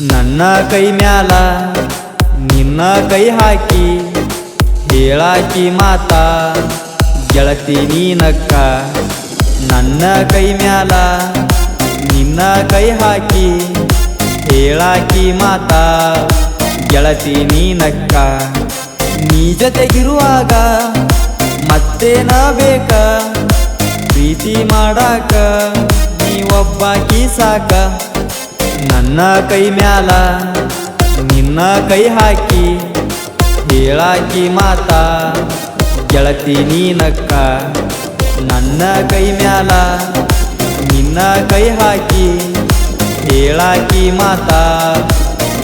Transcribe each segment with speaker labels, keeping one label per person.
Speaker 1: ನನ್ನ ಕೈ ಮ್ಯಾಲ, ನಿನ್ನ ಕೈ ಹಾಕಿ, ಹೇಳಾಕಿ ಮಾತ, ಗೆಳತಿ ನೀನಕ್ಕ. ನನ್ನ ಕೈ ಮ್ಯಾಲ, ನಿನ್ನ ಕೈ ಹಾಕಿ, ಹೇಳಾಕಿ ಮಾತ, ಗೆಳತಿ ನೀನಕ್ಕ. ನೀ ಜೊತೆಗಿರುವಾಗ ಮತ್ತೇನ ಬೇಕ? ಪ್ರೀತಿ ಮಾಡಾಕ ನೀ ಒಬ್ಬಾಕಿ ಸಾಕ? ನನ್ನ ಕೈ ಮ್ಯಾಲ, ನಿನ್ನ ಕೈ ಹಾಕಿ ಹೇಳಾಕಿ ಮಾತಾ, ಗೆಳತಿ ನೀನಕ್ಕ, ನನ್ನ ಕೈ ಮ್ಯಾಲ, ನಿನ್ನ ಕೈ ಹಾಕಿ ಹೇಳಾಕಿ ಮಾತಾ,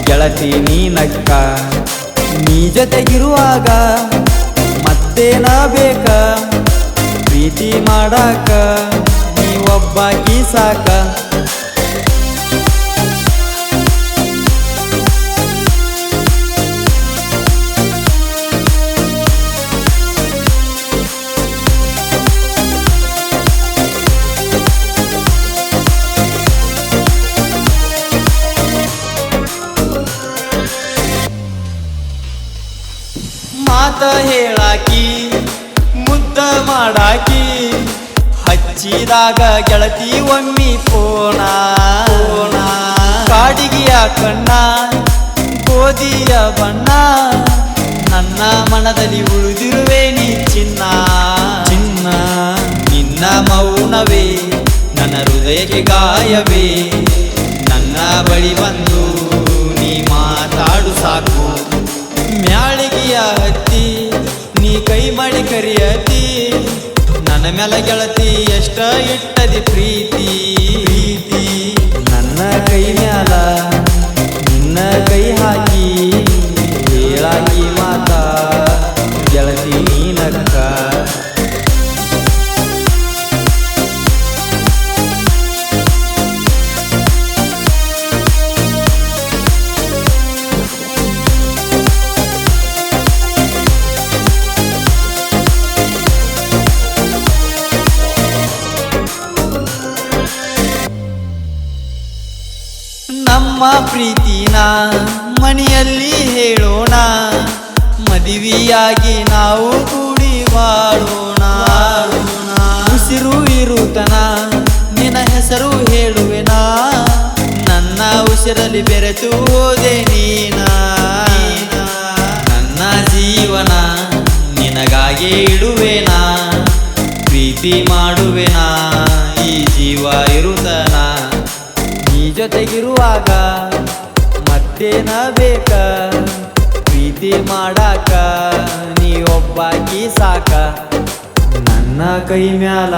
Speaker 1: ಗೆಳತಿ ನೀನಕ್ಕ. ನೀ ಜೊತೆಗಿರುವಾಗ ಮತ್ತೇನ ಬೇಕ, ಪ್ರೀತಿ ಮಾಡಾಕ ನೀ ಒಬ್ಬಾಕಿ ಸಾಕ. ಮಾತ ಹೇಳಾಕಿ, ಮುದ್ದ ಮಾಡಾಕಿ, ಹಚ್ಚಿದಾಗ ಗೆಳತಿ ಒಮ್ಮಿ ಪೋಣ ಕಾಡಿಗೆಯ ಕಣ್ಣ, ಗೋಧಿಯ ಬಣ್ಣ, ನನ್ನ ಮನದಲ್ಲಿ ಉಳಿದಿರುವೆ ನೀ ಚಿನ್ನ. ಚಿನ್ನ, ನಿನ್ನ ಮೌನವೇ, ನನ್ನ ಹೃದಯಕ್ಕೆ ಗಾಯವೇ. ನನ್ನ ಬಳಿ ಬಂದು ನೀ ಮಾತಾಡು ಸಾಕು. ಹತ್ತಿ ನೀ ಕೈ ಮಾಡಿ ಕರಿಯತಿ ನನ್ನ ಮೇಲೆ ಗೆಳತಿ ಎಷ್ಟ ಇಟ್ಟದಿ ಪ್ರೀತಿ. ಪ್ರೀತಿ ನನ್ನ ಕೈ ಮ್ಯಾಲ ನಿನ್ನ ಕೈ ಹಾಕಿ ಹೇಳಾಕಿ ಮಾತಾ, ಗೆಳತಿ ನೀನಕ್ಕ. ಪ್ರೀತಿನ ಮನೆಯಲ್ಲಿ ಹೇಳೋಣ. ಮದುವೆಯಾಗಿ ನಾವು ಕೂಡಿ ಮಾಡೋಣ. ಉಸಿರು ಇರುತನ, ನಿನ್ನ ಹೆಸರು ಹೇಳುವೆನ. ನನ್ನ ಉಸಿರಲ್ಲಿ ಬೆರೆತು ಹೋದೆ ನೀನ. ನನ್ನ ಜೀವನ ನಿನಗಾಗಿ ಇಡುವೆನಾ. ಪ್ರೀತಿ ಮಾಡುವೆನಾ. ಈ ಜೀವ ಇರುತನ. ಜೊತೆಗಿರುವಾಗ ಮತ್ತೇನ ಬೇಕ? ಪ್ರೀತಿ ಮಾಡಾಕ ನೀ ಒಬ್ಬಾಕಿ ಸಾಕ. ನನ್ನ ಕೈ ಮ್ಯಾಲ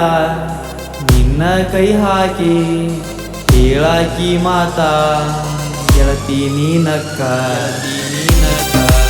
Speaker 1: ನಿನ್ನ ಕೈ ಹಾಕಿ ಹೇಳಾಕಿ ಮಾತಾ, ಗೆಳತಿ ನೀನಕ್ಕ ನೀನಕ್ಕ.